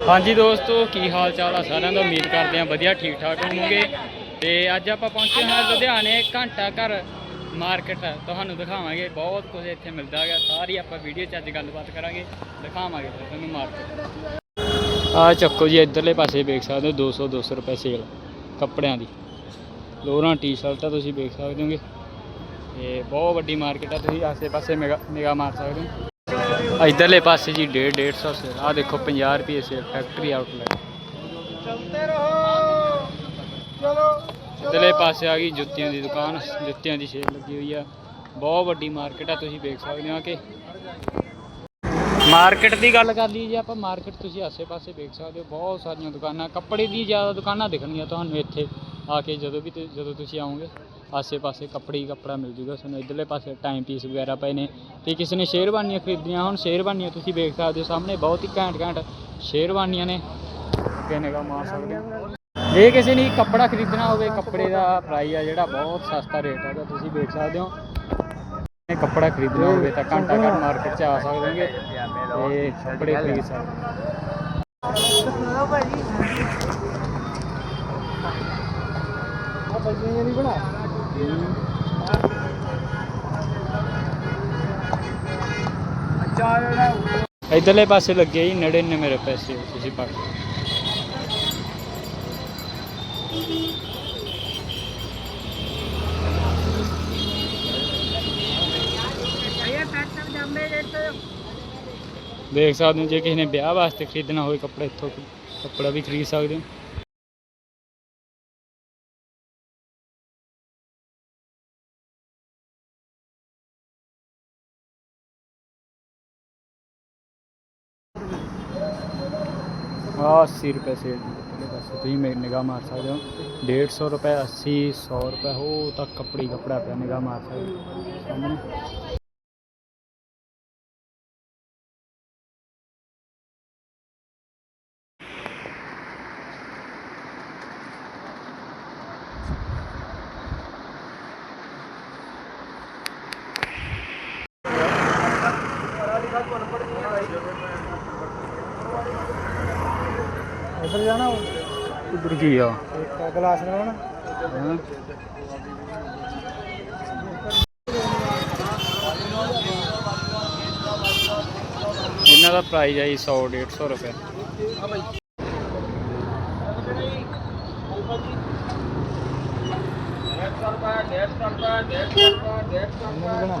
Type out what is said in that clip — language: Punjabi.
ਹਾਂਜੀ ਦੋਸਤੋ, ਕੀ ਹਾਲ ਚਾਲ ਆ ਸਾਰਿਆਂ ਦਾ? ਉਮੀਦ ਕਰਦੇ ਆ ਵਧੀਆ ਠੀਕ ਠਾਕ ਹੋਵੋਗੇ। ਤੇ ਅੱਜ ਆਪਾਂ ਪਹੁੰਚੇ ਹਾਂ ਲੁਧਿਆਣੇ ਘੰਟਾ ਘਰ ਮਾਰਕੀਟ। ਤੁਹਾਨੂੰ ਦਿਖਾਵਾਂਗੇ, ਬਹੁਤ ਕੁਝ ਇੱਥੇ ਮਿਲਦਾ ਹੈਗਾ। ਸਾਰੀ ਆਪਾਂ ਵੀਡੀਓ 'ਚ ਅੱਜ ਗੱਲਬਾਤ ਕਰਾਂਗੇ। ਦਿਖਾਵਾਂਗੇ ਤੁਹਾਨੂੰ ਮਾਰਕੀਟ। ਆ ਚੱਕੋ ਜੀ, ਇਧਰਲੇ ਪਾਸੇ ਵੇਖ ਸਕਦੇ ਹੋ 200 200 ਰੁਪਏ ਸੇਲ ਕੱਪੜਿਆਂ ਦੀ। ਲੋਰਾਂ ਟੀ-ਸ਼ਰਟਾਂ ਤੁਸੀਂ ਵੇਖ ਸਕਦੇ ਹੋਗੇ। ਤੇ ਬਹੁਤ ਵੱਡੀ ਮਾਰਕੀਟ ਆ, ਤੁਸੀਂ ਆਸੇ-ਪਾਸੇ ਨਿਗਾਹ ਮਾਰ ਸਕਦੇ ਹੋ। ਇਧਰਲੇ ਪਾਸੇ ਜੀ 1.5 150 ਸੇਲ ਆ ਦੇਖੋ 50 ਰੁਪਏ ਸੇਲ ਫੈਕਟਰੀ ਆਊਟਲੈਟ ਚਲਤੇ ਰਹੋ। ਚਲੋ ਇਧਰਲੇ ਪਾਸੇ ਆ ਗਈ ਜੁੱਤੀਆਂ ਦੀ ਦੁਕਾਨ। ਜੁੱਤੀਆਂ ਦੀ ਸੇਲ ਲੱਗੀ ਹੋਈ ਆ। ਬਹੁਤ ਵੱਡੀ ਮਾਰਕੀਟ ਆ ਤੁਸੀਂ ਵੇਖ ਸਕਦੇ ਹੋ ਕਿ। ਮਾਰਕੀਟ ਦੀ ਗੱਲ ਕਰ ਲਈ ਜੇ ਆਪਾਂ ਮਾਰਕੀਟ ਤੁਸੀਂ ਆਸੇ-ਪਾਸੇ ਵੇਖ ਸਕਦੇ ਹੋ। ਬਹੁਤ ਸਾਰੀਆਂ ਦੁਕਾਨਾਂ ਕੱਪੜੇ ਦੀ ਜ਼ਿਆਦਾ ਦੁਕਾਨਾਂ ਦਿਖਣਗੀਆਂ ਤੁਹਾਨੂੰ ਇੱਥੇ। ਆ ਕੇ ਜਦੋਂ ਵੀ ਤੁ- ਜਦੋਂ ਤੁਸੀਂ ਆਓਗੇ, ਆਸੇ-ਪਾਸੇ ਕੱਪੜੇ ਹੀ ਕੱਪੜਾ ਮਿਲ ਜੂਗਾ ਤੁਹਾਨੂੰ। ਇਧਰਲੇ ਪਾਸੇ ਟਾਈਮ ਪੀਸ ਵਗੈਰਾ ਪਏ ਨੇ। ਤੇ ਕਿਸੇ ਨੇ ਸ਼ੇਰਵਾਨੀਆਂ ਖਰੀਦਣੀਆਂ ਹੁਣ, ਸ਼ੇਰਵਾਨੀਆਂ ਤੁਸੀਂ ਵੇਖ ਸਕਦੇ ਹੋ ਸਾਹਮਣੇ, ਬਹੁਤ ਹੀ ਘੈਂਟ ਘੈਂਟ ਸ਼ੇਰਵਾਨੀਆਂ ਨੇ। ਅੱਗੇ ਨਿਗਾਹ ਮਾਰ ਸਕਦੇ ਹੋ। ਜੇ ਕਿਸੇ ਨੇ ਕੱਪੜਾ ਖਰੀਦਣਾ ਹੋਵੇ, ਕੱਪੜੇ ਦਾ ਪ੍ਰਾਈਸ ਆ ਜਿਹੜਾ ਬਹੁਤ ਸਸਤਾ ਰੇਟ ਹੈਗਾ ਤੁਸੀਂ ਵੇਖ ਸਕਦੇ ਹੋ। ਇਹ ਕੱਪੜਾ ਖਰੀਦਣਾ ਹੋਵੇ ਤਾਂ ਘੰਟਾ ਘਰ ਮਾਰਕੀਟ 'ਚ ਆ ਸਕਦੇ ਹੋ ਤੇ ਕੱਪੜੇ ਖਰੀਦ ਸਕਦੇ ਸੁਣਾਓ ਭਾਜੀ ਨਹੀਂ ਬਣਾ ਅੱਛਾ ਜਿਹੜਾ ਇਧਰਲੇ ਪਾਸੇ ਲੱਗੇ ਜੀ 99 ਰੁਪਏ ਤੁਸੀਂ ਪਾ ਦੇਖ ਸਕਦੇ ਹੋ, ਜੇ ਕਿਸੇ ਨੇ ਵਿਆਹ ਵਾਸਤੇ ਖਰੀਦਣਾ ਹੋਵੇ, ਕੱਪੜਾ ਇੱਥੋਂ ਕੱਪੜਾ ਵੀ ਖਰੀਦ ਸਕਦੇ ਹੋ। ਆ 80 ਰੁਪਏ ਸੇ ਇਧਰਲੇ ਪਾਸੇ ਤੁਸੀਂ ਮੇਰੀ ਨਿਗਾਹ ਮਾਰ ਸਕਦੇ ਹੋ 150 ਰੁਪਏ 80 100 ਰੁਪਏ ਹੋ ਤੱਕ ਕੱਪੜੀ ਕੱਪੜਾ ਪਿਆ ਨਿਗਾਹ ਮਾਰ ਸਕਦੇ ਹੋ ਸਾਹਮਣੇ ਇਧਰ ਜਾਣਾ ਉਧਰ ਕੀ ਆ? ਇੱਕ ਗਲਾਸ ਹਾਂ? ਇਹਨਾਂ ਦਾ ਪ੍ਰਾਈਸ ਹੈ ਜੀ 100 150 ਰੁਪਏ। ਬਣਾ।